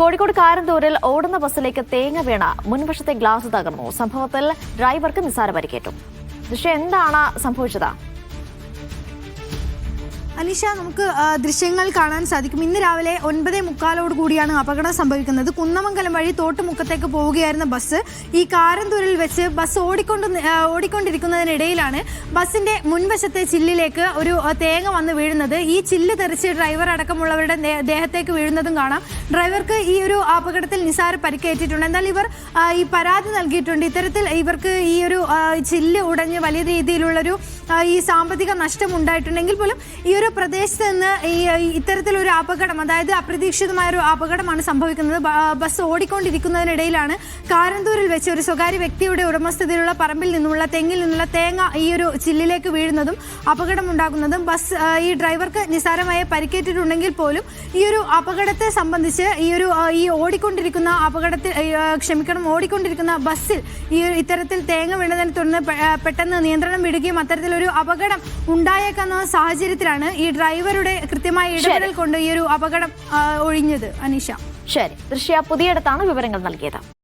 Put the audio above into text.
കോഴിക്കോട് കാരന്തൂരിൽ ഓടുന്ന ബസ്സിലേക്ക് തേങ്ങ വീണ മുൻവശത്തെ ഗ്ലാസ് തകർന്നു. സംഭവത്തിൽ ഡ്രൈവർക്ക് നിസ്സാര പരിക്കേറ്റു. പക്ഷേ എന്താണ് സംഭവിച്ചത്? അനിഷ നമുക്ക് ദൃശ്യങ്ങൾ കാണാൻ സാധിക്കും. ഇന്ന് രാവിലെ ഒൻപതേ മുക്കാലോട് കൂടിയാണ് അപകടം സംഭവിക്കുന്നത്. കുന്നമംഗലം വഴി തോട്ടുമുക്കത്തേക്ക് പോവുകയായിരുന്ന ബസ് ഈ കാരന്തൂരിൽ വെച്ച് ബസ് ഓടിക്കൊണ്ട് ഓടിക്കൊണ്ടിരിക്കുന്നതിനിടയിലാണ് ബസ്സിന്റെ മുൻവശത്തെ ചില്ലിലേക്ക് ഒരു തേങ്ങ വന്ന് വീഴുന്നത്. ഈ ചില്ല് തെറിച്ച് ഡ്രൈവർ അടക്കമുള്ളവരുടെ ദേഹത്തേക്ക് വീഴുന്നതും കാണാം. ഡ്രൈവർക്ക് ഈ ഒരു അപകടത്തിൽ നിസാര പരിക്കേറ്റിട്ടുണ്ട്. എന്നാൽ ഇവർ ഈ പരാതി നൽകിയിട്ടുണ്ട്. ഇത്തരത്തിൽ ഇവർക്ക് ഈ ഒരു ചില്ല് ഉടഞ്ഞ് വലിയ രീതിയിലുള്ളൊരു ഈ സാമ്പത്തിക നഷ്ടം ഉണ്ടായിട്ടുണ്ടെങ്കിൽ പോലും ഈ ഒരു പ്രദേശത്ത് നിന്ന് ഈ ഇത്തരത്തിലൊരു അപകടം അതായത് അപ്രതീക്ഷിതമായ ഒരു അപകടമാണ് സംഭവിക്കുന്നത്. ബസ് ഓടിക്കൊണ്ടിരിക്കുന്നതിനിടയിലാണ് കാരന്തൂരിൽ വെച്ച് ഒരു സ്വകാര്യ വ്യക്തിയുടെ ഉടമസ്ഥതയിലുള്ള പറമ്പിൽ നിന്നുള്ള തെങ്ങിൽ നിന്നുള്ള തേങ്ങ ഈ ഒരു ചില്ലിലേക്ക് വീഴുന്നതും അപകടമുണ്ടാകുന്നതും ബസ് ഈ ഡ്രൈവർക്ക് നിസ്സാരമായ പരിക്കേറ്റിട്ടുണ്ടെങ്കിൽ പോലും ഈ ഒരു അപകടത്തെ സംബന്ധിച്ച് ഈ ഒരു ഈ ഓടിക്കൊണ്ടിരിക്കുന്ന അപകടത്തിൽ ക്ഷമിക്കണം ഓടിക്കൊണ്ടിരിക്കുന്ന ബസ്സിൽ ഈ ഒരു ഇത്തരത്തിൽ തേങ്ങ വീണതിനെ തുടർന്ന് പെട്ടെന്ന് നിയന്ത്രണം വിടുകയും അത്തരത്തിലൊരു അപകടം ഉണ്ടായേക്കുന്ന സാഹചര്യത്തിലാണ് ഈ ഡ്രൈവറുടെ കൃത്യമായ ഇടപെടൽ കൊണ്ട് ഈ ഒരു അപകടം ഒഴിഞ്ഞത് അനീഷ. ശരി. ദൃശ്യ പുതിയടത്താണ് വിവരങ്ങൾ നൽകിയത്.